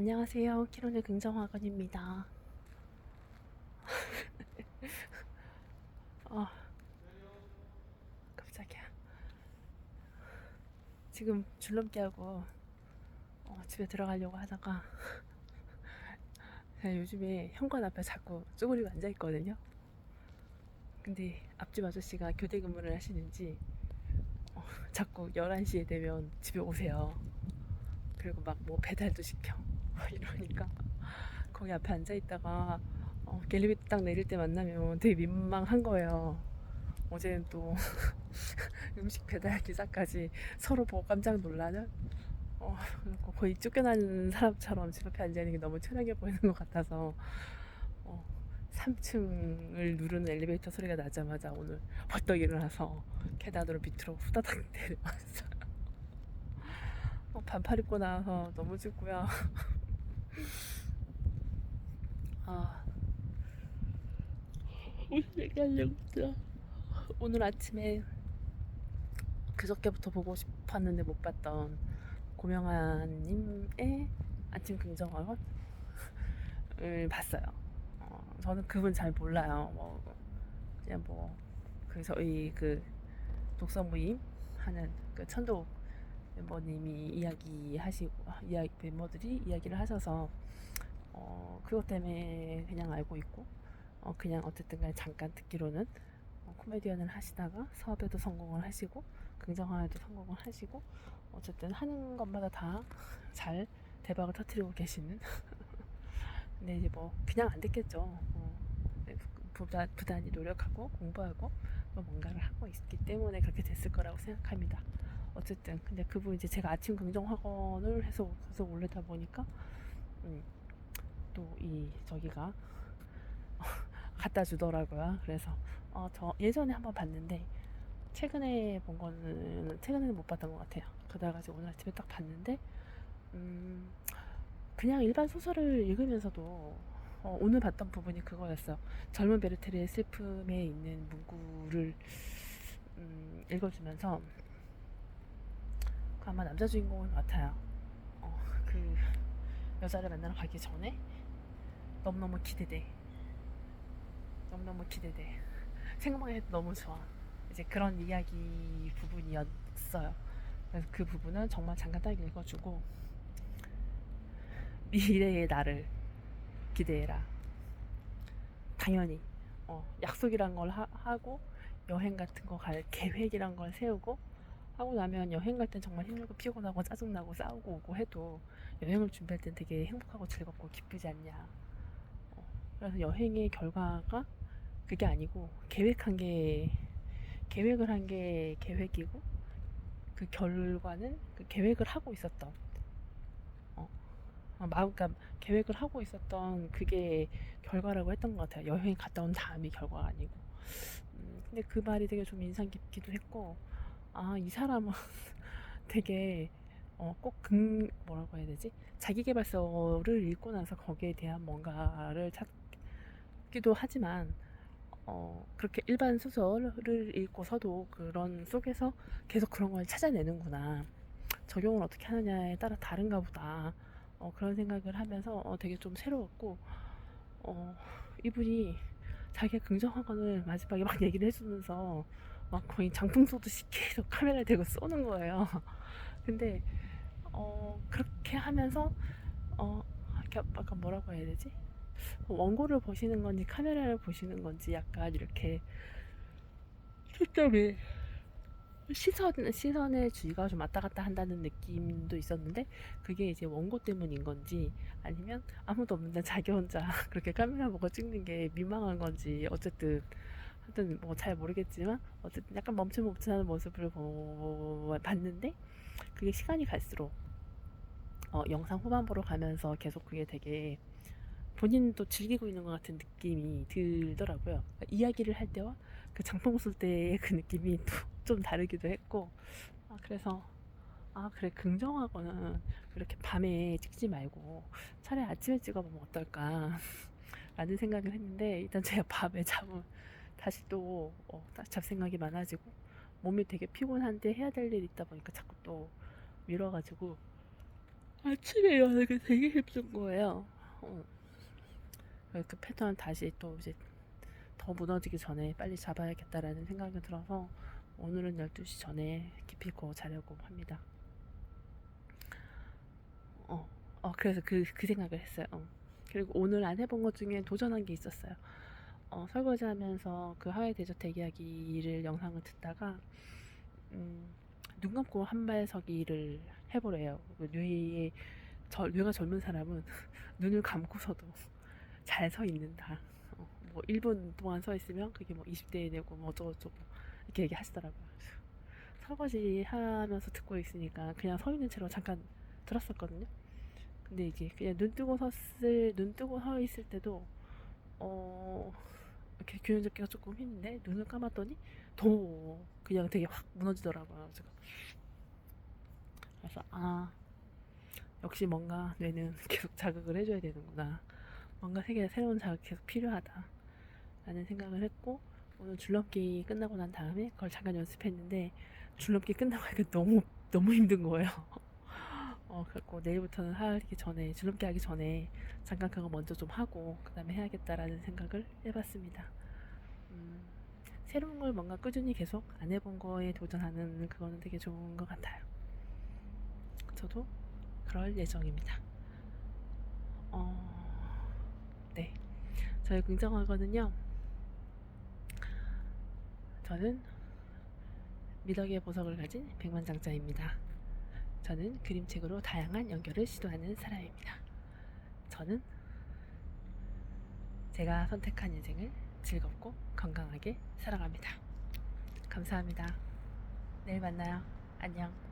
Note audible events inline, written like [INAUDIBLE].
안녕하세요. 키로네 긍정학원입니다. [LAUGHS] 어, 깜짝이야. 지금 줄넘기 하고 어, 집에 들어가려고 하다가 [LAUGHS] 제가 요즘에 현관 앞에 자꾸 쪼그리고 앉아 있거든요. 근데 앞집 아저씨가 교대 근무를 하시는지 어, 자꾸 11시에 되면 집에 오세요. 그리고 막 뭐 배달도 시켜. 이러니까 [LAUGHS] 거기 앞에 앉아 있다가 어, 엘리베이터 딱 내릴 때 만나면 되게 민망한 거예요. 어제는 또 [LAUGHS] 음식 배달 기사까지 서로 보고 깜짝 놀라는 어, 거의 쫓겨나는 사람처럼 집 앞에 앉아 있는 게 너무 편하게 보이는 것 같아서 어, 3층을 누르는 엘리베이터 소리가 나자마자 오늘 벌떡 일어나서 계단으로 밑으로 후다닥 [LAUGHS] 내려왔어요. 어, 반팔 입고 나와서 너무 춥고요. 아, [LAUGHS] 무슨 얘기하려고 했죠? 오늘 아침에 그저께부터 보고 싶었는데 못 봤던 고명아님의 아침 긍정학원을 봤어요. 어, 저는 그분 잘 몰라요. 뭐 그냥 뭐 그 저희 그 독서 모임 하는 그 천도 멤버님이 이야기하시고 이야기 멤버들이 이야기를 하셔서 어, 그것 때문에 그냥 알고 있고 어, 그냥 어쨌든 간에 잠깐 듣기로는 어, 코미디언을 하시다가 사업에도 성공을 하시고 긍정화에도 성공을 하시고 어쨌든 하는 것마다 다 잘 대박을 터뜨리고 계시는 [LAUGHS] 근데 이제 뭐 그냥 안 됐겠죠. 어, 네, 부단, 부단히 노력하고 공부하고 또 뭔가를 하고 있기 때문에 그렇게 됐을 거라고 생각합니다 어쨌든 근데 그분 이제 제가 아침 긍정 학원을 해서 계속 올리다 보니까 음, 또이 저기가 [LAUGHS] 갖다 주더라고요. 그래서 어, 저 예전에 한번 봤는데 최근에 본 거는 최근에는 못 봤던 것 같아요. 그러다가 이제 오늘 아침에 딱 봤는데 음, 그냥 일반 소설을 읽으면서도 어, 오늘 봤던 부분이 그거였어. 젊은 베르테르의 슬픔에 있는 문구를 음, 읽어주면서 그 아마 남자 주인공인 것 같아요. 어, 그 여자를 만나러 가기 전에 너무너무 기대돼. 너무너무 기대돼. 생각만 해도 너무 좋아. 이제 그런 이야기 부분이었어요. 그래서 그 부분은 정말 잠깐 딱 읽어주고 미래의 나를 기대해라. 당연히 어, 약속이란 걸 하, 하고 여행 같은 거 갈 계획이란 걸 세우고 하고 나면 여행 갈 땐 정말 힘들고 피곤하고 짜증나고 싸우고 오고 해도 여행을 준비할 땐 되게 행복하고 즐겁고 기쁘지 않냐. 어, 그래서 여행의 결과가 그게 아니고 계획한 게 계획을 한 게 계획이고 그 결과는 그 계획을 하고 있었던 어, 어, 마음 그러니까 계획을 하고 있었던 그게 결과라고 했던 것 같아요. 여행 갔다 온 다음이 결과가 아니고. 음, 근데 그 말이 되게 좀 인상 깊기도 했고 아, 이 사람은 [LAUGHS] 되게 어, 꼭 금, 뭐라고 해야 되지? 자기계발서를 읽고 나서 거기에 대한 뭔가를 찾기도 하지만 어, 그렇게 일반 소설을 읽고서도 그런 속에서 계속 그런 걸 찾아내는구나. 적용을 어떻게 하느냐에 따라 다른가 보다. 어, 그런 생각을 하면서 어, 되게 좀 새로웠고, 어, 이분이 자기가 긍정학원을 마지막에 막 [LAUGHS] 얘기를 해주면서 막 거의 장풍 쏘듯이 [LAUGHS] 계속 카메라에 대고 쏘는 거예요. [LAUGHS] 근데 어 그렇게 하면서 어 약간 뭐라고 해야 되지? 원고를 보시는 건지 카메라를 보시는 건지 약간 이렇게 초점이 시선 시선의 주의가 좀 왔다 갔다 한다는 느낌도 있었는데 그게 이제 원고 때문인 건지 아니면 아무도 없는데 자기 혼자 [LAUGHS] 그렇게 카메라 보고 찍는 게 민망한 건지 어쨌든 하여튼 뭐 잘 모르겠지만 어쨌든 약간 멈춤멈춤하는 모습을 보, 봤는데 그게 시간이 갈수록 어, 영상 후반부로 가면서 계속 그게 되게 본인도 즐기고 있는 것 같은 느낌이 들더라고요. 그러니까 이야기를 할 때와 그 장풍 쏠 때의 그 느낌이 또 [LAUGHS] 좀 다르기도 했고 아, 그래서 아 그래 긍정하거는 그렇게 밤에 찍지 말고 차라리 아침에 찍어보면 어떨까 [LAUGHS] 라는 생각을 했는데 일단 제가 [LAUGHS] 밤에 잠을 다시 또 어, 잡생각이 많아지고 몸이 되게 피곤한데 해야 될 일이 있다 보니까 자꾸 또 미뤄가지고 아침에 일어나는 게 되게 힘든 거예요. 어. 그 패턴 다시 또 이제 더 무너지기 전에 빨리 잡아야겠다라는 생각이 들어서 오늘은 12시 전에 기필코 자려고 합니다. 어, 어 그래서 그, 그 생각을 했어요. 어. 그리고 오늘 안 해본 것 중에 도전한 게 있었어요. 어, 설거지 하면서 그 하와이 데저트 이야기를 영상을 듣다가 음, 눈 감고 한발 서기를 해보래요. 그 뇌에 저, 뇌가 젊은 사람은 [LAUGHS] 눈을 감고서도 잘 서 있는다. 어, 뭐 1분 동안 서 있으면 그게 뭐 20대 되고 뭐 어쩌고저쩌고 이렇게 얘기하시더라고요. 설거지 하면서 듣고 있으니까 그냥 서 있는 채로 잠깐 들었었거든요. 근데 이게 그냥 눈 뜨고 섰을 눈 뜨고 서 있을 때도 어 이렇게 균형 잡기가 조금 힘든데 눈을 감았더니 더 그냥 되게 확 무너지더라고요. 제가 그래서 아 역시 뭔가 뇌는 [LAUGHS] 계속 자극을 해줘야 되는구나. 뭔가 세계 새로운 자극이 계속 필요하다. 라는 생각을 했고 오늘 줄넘기 끝나고 난 다음에 그걸 잠깐 연습했는데 줄넘기 끝나고 하니까 너무 너무 힘든 거예요. [LAUGHS] 어 그래갖고 내일부터는 하기 전에 줄넘기 하기 전에 잠깐 그거 먼저 좀 하고 그 다음에 해야겠다라는 생각을 해봤습니다. 음, 새로운 걸 뭔가 꾸준히 계속 안 해본 거에 도전하는 그거는 되게 좋은 것 같아요. 저도 그럴 예정입니다. 어, 네. 저희 긍정하거든요. 저는 미덕의 보석을 가진 백만장자입니다. 저는 그림책으로 다양한 연결을 시도하는 사람입니다. 저는 제가 선택한 인생을 즐겁고 건강하게 살아갑니다. 감사합니다. 내일 만나요. 안녕.